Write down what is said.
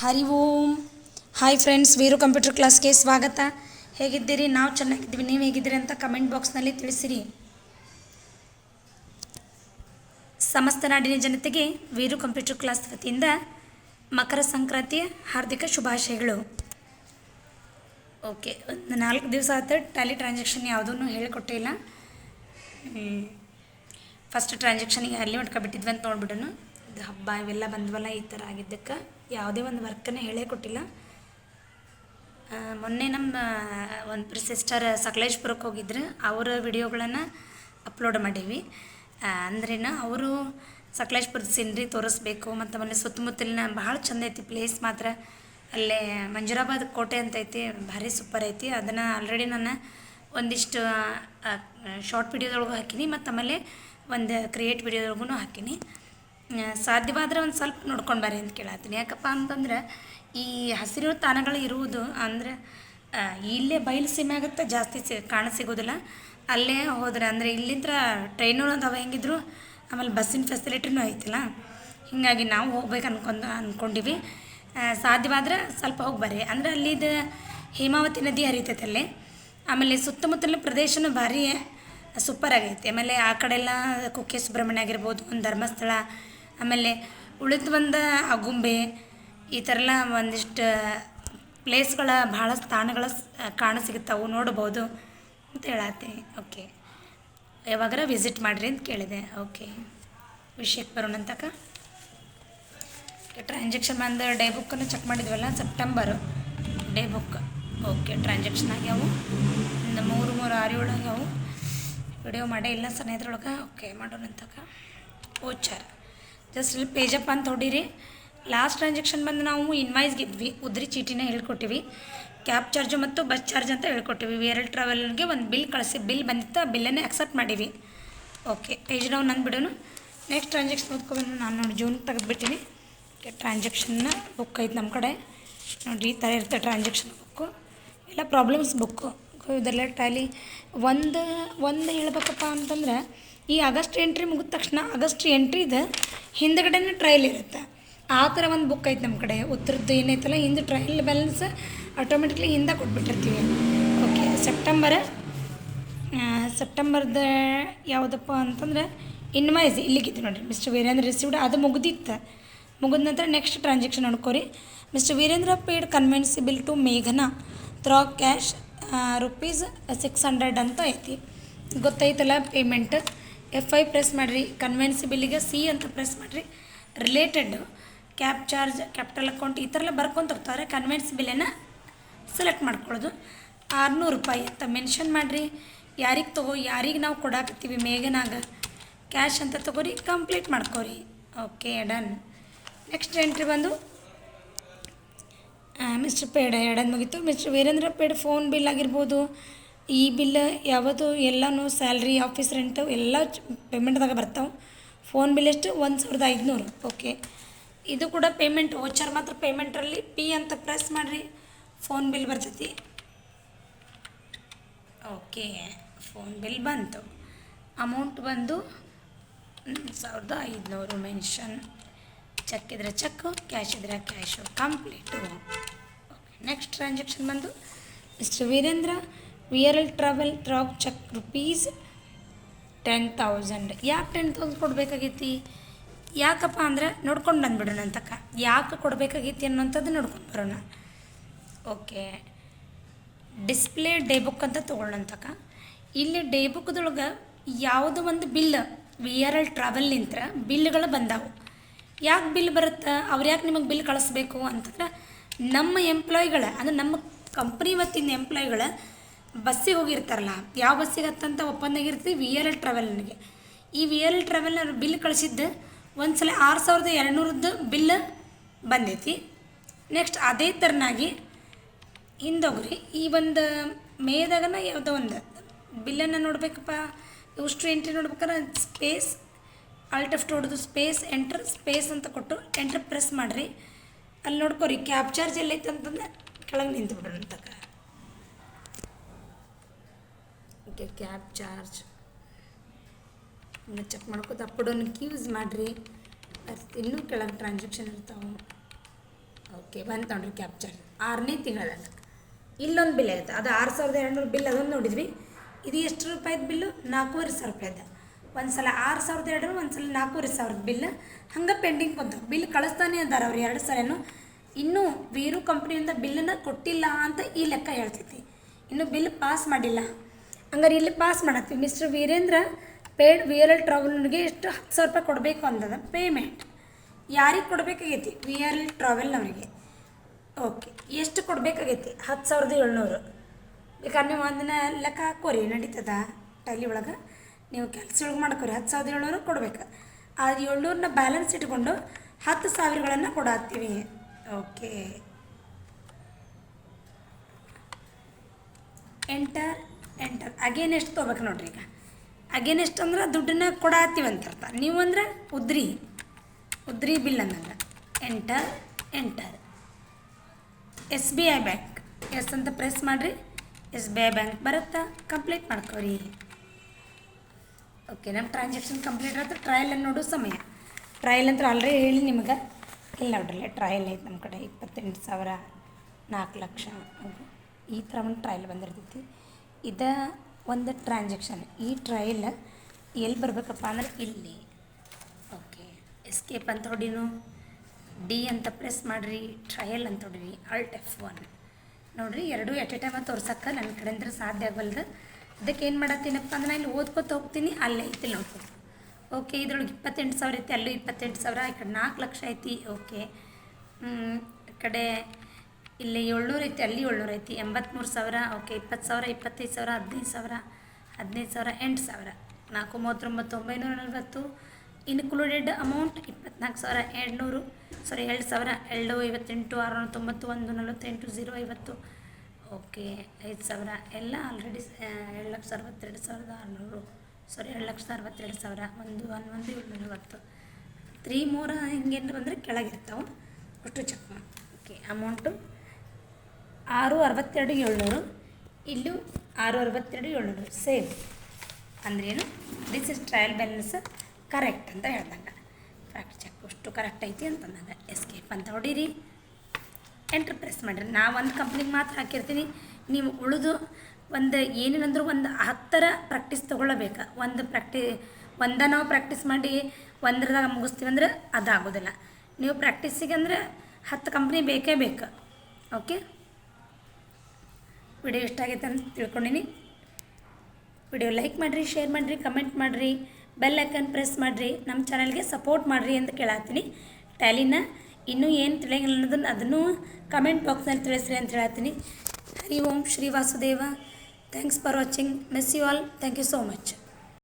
Hari Om. Hi friends Veeru computer ಕ್ಲಾಸ್ಗೆ ಸ್ವಾಗತ. ಹೇಗಿದ್ದೀರಿ? ನಾವು ಚೆನ್ನಾಗಿದ್ದೀವಿ. ನೀವು ಹೇಗಿದ್ದೀರಿ ಅಂತ ಕಮೆಂಟ್ ಬಾಕ್ಸ್ನಲ್ಲಿ ತಿಳಿಸಿರಿ. ಸಮಸ್ತ ನಾಡಿನ ಜನತೆಗೆ ವೀರು ಕಂಪ್ಯೂಟರ್ ಕ್ಲಾಸ್ ವತಿಯಿಂದ ಮಕರ ಸಂಕ್ರಾಂತಿಯ ಹಾರ್ದಿಕ ಶುಭಾಶಯಗಳು. ಓಕೆ ಒಂದು ನಾಲ್ಕು ದಿವಸ ಆಯ್ತು ಟ್ಯಾಲಿ ಟ್ರಾನ್ಸಾಕ್ಷನ್ ಯಾವುದೂ ಹೇಳಿಕೊಟ್ಟಿಲ್ಲ ಫಸ್ಟ್ ಟ್ರಾನ್ಸಾಕ್ಷನಿಗೆ ಅಲ್ಲಿ ಬಿಟ್ಟಿದ್ವಿ ಅಂತ ನೋಡ್ಬಿಡೋಣ. ಇದು ಹಬ್ಬ ಇವೆಲ್ಲ ಬಂದ್ವಲ್ಲ, ಈ ಥರ ಆಗಿದ್ದಕ್ಕೆ. ಯಾವುದೇ ಒಂದು ವರ್ಕನ್ನೇ ಹೇಳೇ ಕೊಟ್ಟಿಲ್ಲ. ಮೊನ್ನೆ ನಮ್ಮ ಒಂದು ಸಿಸ್ಟರ್ ಸಕಲೇಶ್ಪುರಕ್ಕೆ ಹೋಗಿದ್ರು. ಅವರ ವಿಡಿಯೋಗಳನ್ನು ಅಪ್ಲೋಡ್ ಮಾಡೀವಿ. ಅಂದ್ರೇನು ಅವರು ಸಕಲೇಶ್ಪುರದ ಸೀನ್ರಿ ತೋರಿಸ್ಬೇಕು, ಮತ್ತು ಮೊನ್ನೆ ಸುತ್ತಮುತ್ತಲಿನ ಭಾಳ ಚಂದ ಐತಿ ಪ್ಲೇಸ್ ಮಾತ್ರ. ಅಲ್ಲೇ ಮಂಜುರಾಬಾದ್ ಕೋಟೆ ಅಂತ ಐತಿ, ಭಾರಿ ಸೂಪರ್ ಐತಿ. ಅದನ್ನು ಆಲ್ರೆಡಿ ನಾನು ಒಂದಿಷ್ಟು ಶಾರ್ಟ್ ವಿಡಿಯೋದೊಳಗೂ ಹಾಕೀನಿ, ಮತ್ತು ಆಮೇಲೆ ಒಂದು ಕ್ರಿಯೇಟ್ ವಿಡಿಯೋದೊಳಗೂ ಹಾಕೀನಿ. ಸಾಧ್ಯವಾದ್ರೆ ಒಂದು ಸ್ವಲ್ಪ ನೋಡ್ಕೊಂಡು ಬರ್ರಿ ಅಂತ ಕೇಳತ್ತೀನಿ. ಯಾಕಪ್ಪ ಅಂತಂದ್ರೆ ಈ ಹಸಿರು ತಾಣಗಳು ಇರುವುದು ಅಂದರೆ ಇಲ್ಲೇ ಬಯಲು ಸೀಮೆ ಆಗುತ್ತೆ? ಜಾಸ್ತಿ ಸಿ, ಕಾಣ ಸಿಗೋದಿಲ್ಲ. ಅಲ್ಲೇ ಹೋದ್ರೆ ಅಂದರೆ ಇಲ್ಲಿಂದ ಟ್ರೈನು ಅದಾವೆ ಹೆಂಗಿದ್ರು? ಆಮೇಲೆ ಬಸ್ಸಿನ ಫೆಸಿಲಿಟಿನೂ ಐತಿಲ್ಲ. ಹೀಗಾಗಿ ನಾವು ಹೋಗ್ಬೇಕು ಅನ್ಕೊಂಡು ಅಂದ್ಕೊಂಡಿವಿ ಸಾಧ್ಯವಾದ್ರೆ ಸ್ವಲ್ಪ ಹೋಗಿ ಬರ್ರಿ. ಅಂದರೆ ಅಲ್ಲಿದು ಹೇಮಾವತಿ ನದಿ ಹರಿತೈತೆ ಅಲ್ಲಿ. ಆಮೇಲೆ ಸುತ್ತಮುತ್ತಲಿನ ಪ್ರದೇಶನೂ ಭಾರಿ ಸೂಪರ್ ಆಗೈತೆ. ಆಮೇಲೆ ಆ ಕಡೆ ಎಲ್ಲ ಕುಕ್ಕೆ ಸುಬ್ರಹ್ಮಣ್ಯ ಆಗಿರ್ಬೋದು, ಒಂದು ಧರ್ಮಸ್ಥಳ ಆಮೇಲೆ ಉಳಿದು ಬಂದ ಆಗುಂಬೆ ಈ ಥರ ಎಲ್ಲ ಒಂದಿಷ್ಟು, ಪ್ಲೇಸ್ಗಳ ಭಾಳ ಸ್ಥಾನಗಳ ಕಾಣ ಸಿಗುತ್ತವು, ನೋಡ್ಬೋದು ಅಂತ ಹೇಳತ್ತಿ ಓಕೆ. ಯಾವಾಗಾರ ವಿಸಿಟ್ ಮಾಡಿರಿ ಅಂತ ಕೇಳಿದೆ. ಓಕೆ. ವಿಷಯಕ್ಕೆ ಬರೋಣ ಅಂತಕ. ಟ್ರಾನ್ಸಾಕ್ಷನ್ ಬಂದ ಡೇ ಬುಕ್ಕನ್ನು check ಮಾಡಿದ್ವಲ್ಲ September day book okay transaction ಆಗ್ಯಾವು. ಒಂದು ಮೂರು ಮೂರು ಆರು ಏಳು ಆಗ್ಯಾವು. ವಿಡಿಯೋ ಮಾಡೇ ಇಲ್ಲ ಸನೇದ್ರೊಳಗೆ ಓಕೆ, ಮಾಡೋಣ ಅಂತಕ. ಓಚಾರ್ ಜಸ್ಟ್ ಇಲ್ಲಿ ಪೇಜಪ್ ಅಂತ ಹೊಡೀರಿ ಲಾಸ್ಟ್ ಟ್ರಾನ್ಸಾಕ್ಷನ್ ಬಂದು ನಾವು ಇನ್ವಾಯ್ಸ್ಗೆ ಇದ್ವಿ ಉದ್ರಿ ಚೀಟಿನ ಹೇಳ್ಕೊಟ್ಟಿವಿ. ಕ್ಯಾಬ್ ಚಾರ್ಜು ಮತ್ತು ಬಸ್ ಚಾರ್ಜ್ ಅಂತ ಹೇಳ್ಕೊಟ್ಟಿವಿ. ವೇರಲ್ ಟ್ರಾವೆಲ್ಗೆ ಒಂದು ಬಿಲ್ ಕಳಿಸಿ ಬಿಲ್ ಬಂದಿತ್ತು ಆ ಬಿಲ್ಲನ್ನೇ ಅಕ್ಸೆಪ್ಟ್ ಮಾಡೀವಿ. ಓಕೆ ಪೇಜ್ ಡೌನ್ ಅಂದ್ಬಿಡೋನು ನೆಕ್ಸ್ಟ್ ಟ್ರಾನ್ಸಾಕ್ಷನ್ ಓದ್ಕೊಬಂದು ನಾನು ನೋಡಿ ಜೂನ್ ತೆಗೆದುಬಿಟ್ಟಿನಿ. ಟ್ರಾನ್ಸಾಕ್ಷನ್ ಟ್ರಾನ್ಸಾಕ್ಷನ್ನ ಬುಕ್ ಐತೆ ನಮ್ಮ ಕಡೆ. ನೋಡಿ ಈ ಥರ ಇರುತ್ತೆ ಟ್ರಾನ್ಸಾಕ್ಷನ್ ಬುಕ್ಕು ಎಲ್ಲ ಪ್ರಾಬ್ಲಮ್ಸ್ ಬುಕ್ಕು ಇದೆಲ್ಲ ಟ್ಯಾಲಿ ಒಂದು ಒಂದು ಹೇಳ್ಬೇಕಪ್ಪ ಅಂತಂದ್ರೆ ಈ ಆಗಸ್ಟ್ ಎಂಟ್ರಿ ಮುಗಿದ ತಕ್ಷಣ ಆಗಸ್ಟ್ ಎಂಟ್ರಿದು ಹಿಂದ್ಗಡೆನೇ ಟ್ರಯಲ್ ಇರುತ್ತೆ. ಆ ಥರ ಒಂದು ಬುಕ್ ಐತೆ ನಮ್ಮ ಕಡೆ. ಉತ್ತರದ್ದು ಏನೈತಲ್ಲ, ಹಿಂದೆ ಟ್ರಯಲ್ ಬ್ಯಾಲೆನ್ಸ್ ಆಟೋಮೆಟಿಕ್ಲಿ ಹಿಂದೆ ಕೊಟ್ಬಿಟ್ಟಿರ್ತೀವಿ. ಓಕೆ ಸೆಪ್ಟೆಂಬರ್ ಸೆಪ್ಟೆಂಬರ್ದ ಯಾವುದಪ್ಪ ಅಂತಂದ್ರೆ ಇನ್ವಾಯ್ಸ್ ಇಲ್ಲಿಗಿತ್ತು ನೋಡಿರಿ. ಮಿಸ್ಟರ್ ವೀರೇಂದ್ರ ರಿಸೀವ್ಡ್ ಅದು ಮುಗಿದಿತ್ತು. ಮುಗಿದ ನಂತರ next transaction ಅನ್ಕೋರಿ. Mister Veerendra paid conveyance bill to ಮೇಘನಾ. Through cash rupees six hundred ಅಂತ ಐತಿ. ಗೊತ್ತೈತಲ್ಲ ಪೇಮೆಂಟ್ ಎಫ್ ಐ ಪ್ರೆಸ್ ಮಾಡಿರಿ ಕನ್ವೆನ್ಸಿಬಿಲಿಗೆ ಸಿ ಅಂತ ಪ್ರೆಸ್ ಮಾಡಿರಿ. Related cab charge capital account ಈ ಥರ ಎಲ್ಲ ಬರ್ಕೊಂತ ಹೋಗ್ತಾರೆ ಕನ್ವೆನ್ಸಿಬಿಲನ್ನು ಸೆಲೆಕ್ಟ್ ಮಾಡ್ಕೊಳ್ಳೋದು. ಆರುನೂರು ರೂಪಾಯಿ ಅಂತ ಮೆನ್ಷನ್ ಮಾಡಿರಿ. ಯಾರಿಗೆ ತಗೋ, ಯಾರಿಗೆ ನಾವು ಕೊಡಾಕತ್ತೀವಿ ಮೇಘನಾಗ. ಕ್ಯಾಶ್ ಅಂತ ತಗೋರಿ ಕಂಪ್ಲೀಟ್ ಮಾಡ್ಕೋರಿ. ಓಕೆ ಡನ್ ನೆಕ್ಸ್ಟ್ ಎಂಟ್ರಿ ಬಂದು ಮಿಸ್ಟರ್ ಪೇಡ ಎಡನ್ ಮುಗೀತು. Mister Veerendra paid phone bill ಆಗಿರ್ಬೋದು. ಈ ಬಿಲ್ ಯಾವತ್ತು ಎಲ್ಲನೂ ಸ್ಯಾಲ್ರಿ, ಆಫೀಸ್ ರೆಂಟು ಎಲ್ಲ ಪೇಮೆಂಟ್ದಾಗ ಬರ್ತಾವೆ. ಫೋನ್ ಬಿಲ್ ಎಷ್ಟು? ಒಂದು ಸಾವಿರದ ಐದುನೂರು. ಓಕೆ ಇದು ಕೂಡ ಪೇಮೆಂಟ್ ಓಚರ್ ಮಾತ್ರ ಪೇಮೆಂಟ್ರಲ್ಲಿ ಪಿ ಅಂತ ಪ್ರೆಸ್ ಮಾಡಿರಿ ಫೋನ್ ಬಿಲ್ ಬರ್ತೈತಿ. ಓಕೆ ಫೋನ್ ಬಿಲ್ ಬಂತು. ಅಮೌಂಟ್ ಬಂದು ಸಾವಿರದ ಐದುನೂರು ಮೆನ್ಷನ್ ಚೆಕ್ ಇದ್ರೆ ಚೆಕ್ಕು ಕ್ಯಾಶ್ ಇದ್ರೆ cash complete okay next transaction ಬಂದು mister Veerendra V R L travel track check rupees ten thousand ಯಾಕೆ ಟೆನ್ ತೌಸಂಡ್ ಕೊಡಬೇಕಾಗೈತಿ? ಯಾಕಪ್ಪ ಅಂದ್ರೆ ನೋಡ್ಕೊಂಡು ಬಂದ್ಬಿಡೋಣ ಅಂತಕ್ಕ. ಯಾಕೆ ಕೊಡಬೇಕಾಗೈತಿ ಅನ್ನೋಂಥದ್ದು ನೋಡ್ಕೊಂಡು ಬರೋಣ. ಓಕೆ ಡಿಸ್ಪ್ಲೇ ಡೇ ಬುಕ್ ಅಂತ ತೊಗೊಳ್ಳೋಂತಕ್ಕ ಇಲ್ಲಿ ಡೇ ಬುಕ್ದೊಳಗೆ ಯಾವುದೋ ಒಂದು ಬಿಲ್ ವಿ ಆರ್ ಎಲ್ ಟ್ರಾವೆಲ್ನಿಂತ ಬಿಲ್ಗಳು ಬಂದಾವು. ಯಾಕೆ ಬಿಲ್ ಬರುತ್ತೆ? ಅವ್ರು ಯಾಕೆ ನಿಮಗೆ ಬಿಲ್ ಕಳಿಸ್ಬೇಕು ಅಂತಂದ್ರೆ ನಮ್ಮ ಎಂಪ್ಲಾಯ್ಗಳ ಅಂದರೆ ನಮ್ಮ ಕಂಪ್ನಿ ವತಿಯಿಂದ ಎಂಪ್ಲಾಯ್ಗಳ ಬಸ್ಸಿಗೆ ಹೋಗಿರ್ತಾರಲ್ಲ, ಯಾವ ಬಸ್ಸಿಗೆ ಹತ್ತಂತ ಒಪ್ಪಂದಾಗಿರ್ತೀವಿ ವಿ ಆರ್ ಎಲ್ ಟ್ರಾವೆಲ್ನಿಗೆ ಈ ವಿ ಆರ್ ಎಲ್ ಟ್ರಾವೆಲ್ನ ಬಿಲ್ ಕಳಿಸಿದ್ದು ಒಂದು ಸಲ ಆರು ಸಾವಿರದ ಎರಡುನೂರದ್ದು ಬಿಲ್ ಬಂದೈತಿ. ನೆಕ್ಸ್ಟ್ ಅದೇ ಥರನಾಗಿ ಹಿಂದೋಗ್ರಿ, ಈ ಒಂದು ಮೇದಾಗನ ಯಾವುದೋ ಒಂದು ಬಿಲ್ಲನ್ನು ನೋಡಬೇಕಪ್ಪ. ಇವಷ್ಟು ಎಂಟ್ರಿ ನೋಡ್ಬೇಕಾದ್ರೆ ಸ್ಪೇಸ್ ಆಲ್ಟ್ ಎಫ್ಟ್ ಹೊಡೆದು ಸ್ಪೇಸ್ ಎಂಟ್ರ್ ಸ್ಪೇಸ್ ಅಂತ ಕೊಟ್ಟು ಎಂಟ್ರ್ ಪ್ರೆಸ್ ಮಾಡಿರಿ. ಅಲ್ಲಿ ನೋಡ್ಕೋರಿ ಕ್ಯಾಬ್ ಚಾರ್ಜ್ ಎಲ್ಲೈತೆ ಅಂತಂದ್ರೆ ಕೆಳಗೆ ನಿಂತು ಬಿಡೋಣ ಅಂತಕ ಓಕೆ ಕ್ಯಾಬ್ ಚಾರ್ಜ್ ಚೆಕ್ ಮಾಡ್ಕೋತ ಅಪ್ ಡೌನ್ಗೆ ಯೂಸ್ ಮಾಡಿರಿ ಇನ್ನೂ ಕೆಳಗೆ ಟ್ರಾನ್ಸಾಕ್ಷನ್ ಇರ್ತಾವೆ. ಓಕೆ ಬಂದು ತೊಗೊಂಡ್ರಿ ಕ್ಯಾಬ್ ಚಾರ್ಜ್ ಆರನೇ ತಿಂಗಳ ಇಲ್ಲೊಂದು ಬಿಲ್ ಇರುತ್ತೆ. ಅದು ಆರು ಸಾವಿರದ ಎರಡುನೂರು ಬಿಲ್ ಅದೊಂದು ನೋಡಿದ್ವಿ. ಇದು ಎಷ್ಟು ರೂಪಾಯಿದ ಬಿಲ್ಲು ನಾಲ್ಕೂವರೆ ಸಾವಿರ ರೂಪಾಯಿದ ಒಂದು ಸಲ ಆರು ಸಾವಿರದ ಎರಡು ಒಂದು ಸಲ ನಾಲ್ಕೂವರೆ ಸಾವಿರದ ಬಿಲ್ ಹಂಗೆ ಪೆಂಡಿಂಗ್ ಬಂತು ಬಿಲ್ ಕಳಿಸ್ತಾನೆ ಅಂತಾರೆ ಅವ್ರು ಎರಡು ಸಲನೂ. ಇನ್ನೂ ವೀರು ಕಂಪ್ನಿಯಿಂದ ಬಿಲ್ಲನ್ನು ಕೊಟ್ಟಿಲ್ಲ ಅಂತ ಈ ಲೆಕ್ಕ ಹೇಳ್ತೈತಿ. ಇನ್ನು ಬಿಲ್ ಪಾಸ್ ಮಾಡಿಲ್ಲ. ಹಂಗಾರೆ ಇಲ್ಲಿ pass ಮಾಡತ್ತೀವಿ. Mister Veerendra paid V L L ಟ್ರಾವೆಲ್ಗೆ ಎಷ್ಟು ಹತ್ತು ಸಾವಿರ ರೂಪಾಯಿ ಕೊಡಬೇಕು ಅಂದದ? ಪೇಮೆಂಟ್ ಯಾರಿಗೆ ಕೊಡಬೇಕಾಗೈತಿ? ವಿ ಆರ್ ಎಲ್ ಟ್ರಾವೆಲ್ನವರಿಗೆ ಓಕೆ ಎಷ್ಟು ಕೊಡಬೇಕಾಗೈತಿ? ಹತ್ತು ಸಾವಿರದ ಏಳ್ನೂರು. ಬೇಕಾದ್ರೆ ನೀವು ಒಂದಿನ ಲೆಕ್ಕ ಹಾಕೋರಿ. ನಡೀತದ? ಟೈಲಿ ಒಳಗೆ ನೀವು ಕೆಲಸ ಒಳಗೆ ಮಾಡ್ಕೋರಿ. ಹತ್ತು ಸಾವಿರದ ಏಳ್ನೂರು ಕೊಡಬೇಕು. ಆ ಏಳ್ನೂರನ್ನ ಬ್ಯಾಲೆನ್ಸ್ ಇಟ್ಕೊಂಡು ಹತ್ತು ಸಾವಿರಗಳನ್ನು ಕೊಡತ್ತೀವಿ. ಓಕೆ ಎಂಟರ್ ಎಂಟರ್ ಅಗೇನ್ ಎಷ್ಟು ತೊಗೋಬೇಕು ನೋಡ್ರಿ ಈಗ? ಅಗೇನ್ ಎಷ್ಟು ಅಂದ್ರೆ ದುಡ್ಡನ್ನ ಕೊಡಾತೀವಿ ಅಂತ ಅರ್ಥ. ನೀವು ಅಂದ್ರೆ ಉದ್ರಿ. ಉದ್ರಿ ಬಿಲ್ ಅನ್ನಂಗೆ enter enter S B I bank. S ಅಂತ ಪ್ರೆಸ್ ಮಾಡಿರಿ. ಎಸ್ ಬಿ ಐ ಬ್ಯಾಂಕ್ ಬರುತ್ತಾ? ಕಂಪ್ಲೀಟ್ ಮಾಡ್ಕೋರಿ. ಓಕೆ ನಮ್ಮ ಟ್ರಾನ್ಸಾಕ್ಷನ್ ಕಂಪ್ಲೀಟ್ ಆದ್ರೆ ಟ್ರಯಲ್ ನೋಡೋ ಸಮಯ. ಟ್ರಯಲ್ ಅಂತ ಆಲ್ರೆಡಿ ಹೇಳಿ ನಿಮಗೆ. ಇಲ್ಲ ನೋಡ್ರಲ್ಲ, ಟ್ರಯಲ್ ಐತೆ ನಮ್ಮ ಕಡೆ. ಇಪ್ಪತ್ತೆಂಟು ಸಾವಿರ ನಾಲ್ಕು ಲಕ್ಷ. ಈ ಥರ ಒಂದು ಟ್ರಯಲ್ ಬಂದಿರ್ತೈತಿ. ಇದು ಒಂದು ಟ್ರಾನ್ಸಾಕ್ಷನ್ ಈ ಟ್ರಯಲ್ ಎಲ್ಲಿ ಬರಬೇಕಪ್ಪ ಅಂದ್ರೆ ಇಲ್ಲಿ. ಓಕೆ ಎಸ್ಕೇಪ್ ಅಂತ ಹೊಡಿನು ಡಿ ಅಂತ ಪ್ರೆಸ್ ಮಾಡಿರಿ. ಟ್ರಯಲ್ ಅಂತ ಹೊಡಿರಿ ಅಲ್ಟ್ ಎಫ್ ಒನ್ ನೋಡಿರಿ, ಎರಡೂ ಎಟ್ ಎ ಟೈಮ್ ತೋರ್ಸಕ್ಕೆ ನನ್ನ ಕಡೆಯಿಂದ ಸಾಧ್ಯ ಆಗಲ್ದು ಅದಕ್ಕೆ ಏನು ಮಾಡತ್ತೀನಪ್ಪ ಅಂದ್ರೆ ನಾನು ಇಲ್ಲಿ ಓದ್ಕೊತ ಹೋಗ್ತೀನಿ, ಅಲ್ಲೇ ಐತಿ ನೋಡ್ಕೊ ಓಕೆ ಇದ್ರೊಳಗೆ ಇಪ್ಪತ್ತೆಂಟು ಸಾವಿರ ಐತಿ, ಅಲ್ಲೂ ಇಪ್ಪತ್ತೆಂಟು ಸಾವಿರ, ಈ ಕಡೆ ನಾಲ್ಕು ಲಕ್ಷ ಐತಿ. ಓಕೆ ಕಡೆ ಇಲ್ಲಿ ಏಳ್ನೂರು ಐತಿ, ಅಲ್ಲಿ ಏಳ್ನೂರು ಐತಿ. ಎಂಬತ್ತ್ಮೂರು ಸಾವಿರ, ಓಕೆ, ಇಪ್ಪತ್ತು ಸಾವಿರ, ಇಪ್ಪತ್ತೈದು ಸಾವಿರ, ಹದಿನೈದು ಸಾವಿರ ಹದಿನೈದು ಸಾವಿರ, ಎಂಟು ಸಾವಿರ. ನಾಲ್ಕು, ಮೂವತ್ತೊಂಬತ್ತು, ಒಂಬೈನೂರ ನಲವತ್ತು. ಇನ್ಕ್ಲೂಡೆಡ್ ಅಮೌಂಟ್ ಇಪ್ಪತ್ನಾಲ್ಕು ಸಾವಿರ, ಎರಡುನೂರು ಸಾರಿ ಎರಡು ಸಾವಿರ, ಎರಡು, ಐವತ್ತೆಂಟು ಆರುನೂರ ತೊಂಬತ್ತು ಒಂದು, ನಲವತ್ತೆಂಟು ಝೀರೋ ಐವತ್ತು. ಓಕೆ, ಐದು ಸಾವಿರ. ಎಲ್ಲ ಆಲ್ರೆಡಿ ಎರಡು ಲಕ್ಷ ಅರವತ್ತೆರಡು ಸಾವಿರದ ಆರುನೂರು. ಸಾರಿ ಎರಡು ಲಕ್ಷದ ಅರವತ್ತೆರಡು ಸಾವಿರ. ಒಂದು ಹನ್ನೊಂದು ಏಳು ನಲವತ್ತು. ತ್ರೀ, ಮೂರು ಹಿಂಗೇನು ಅಂದರೆ ಕೆಳಗಿರ್ತಾವೆ. ಅಷ್ಟು ಚೆಕ್ ಮಾಡಿ. ಓಕೆ ಅಮೌಂಟು ಆರು ಅರವತ್ತೆರಡು ಏಳ್ನೂರು, ಇಲ್ಲೂ ಆರು ಅರವತ್ತೆರಡು ಏಳ್ನೂರು, ಸೇಮ್. ಅಂದ್ರೇನು this is trial balance correct ಅಂತ ಹೇಳ್ದಂಗ. ಫ್ಯಾಕ್ಟ್ ಚೆಕ್ ಅಷ್ಟು ಕರೆಕ್ಟ್ ಐತಿ ಅಂತಂದಾಗ ಎಸ್ಕೇಪ್ ಅಂತ ಹೊಡೀರಿ. ಎಂಟ್ರ್ ಪ್ರೆಸ್ ಮಾಡಿರಿ. ನಾ ಒಂದು ಕಂಪ್ನಿಗೆ ಮಾತ್ರ ಹಾಕಿರ್ತೀನಿ. ನೀವು ಉಳಿದು ಒಂದು ಏನೇನಂದ್ರೂ ಒಂದು ಹತ್ತರ ಪ್ರಾಕ್ಟೀಸ್ ತೊಗೊಳ್ಳಬೇಕು. ಒಂದು ಪ್ರಾಕ್ಟಿ ಒಂದ ನಾವು ಪ್ರಾಕ್ಟೀಸ್ ಮಾಡಿ ಒಂದ್ರದಾಗ ಮುಗಿಸ್ತೀವಿ ಅಂದ್ರೆ ಅದಾಗೋದಿಲ್ಲ. ನೀವು ಪ್ರಾಕ್ಟೀಸಿಗೆ ಅಂದ್ರೆ ಹತ್ತು ಕಂಪ್ನಿ ಬೇಕೇ ಬೇಕು. ಓಕೆ ವಿಡಿಯೋ ಇಷ್ಟ ಆಗೈತೆ ಅಂತ ತಿಳ್ಕೊಂಡಿನಿ. ವಿಡಿಯೋ ಲೈಕ್ ಮಾಡಿರಿ, ಶೇರ್ ಮಾಡಿರಿ, ಕಮೆಂಟ್ ಮಾಡಿರಿ, ಬೆಲ್ ಐಕನ್ ಪ್ರೆಸ್ ಮಾಡಿರಿ, ನಮ್ಮ ಚಾನಲ್ಗೆ ಸಪೋರ್ಟ್ ಮಾಡಿರಿ ಅಂತ ಕೇಳತ್ತೀನಿ. ಟ್ಯಾಲಿನ ಇನ್ನೂ ಏನು ತಿಳಿಯಂಗಿಲ್ಲ ಅನ್ನೋದನ್ನು ಅದನ್ನು ಕಮೆಂಟ್ ಬಾಕ್ಸ್ನಲ್ಲಿ ತಿಳಿಸ್ರಿ ಅಂತ ಹೇಳತ್ತೀನಿ. Hari Om Shri Vasudeva. Thanks for watching. Miss you all. Thank you so much.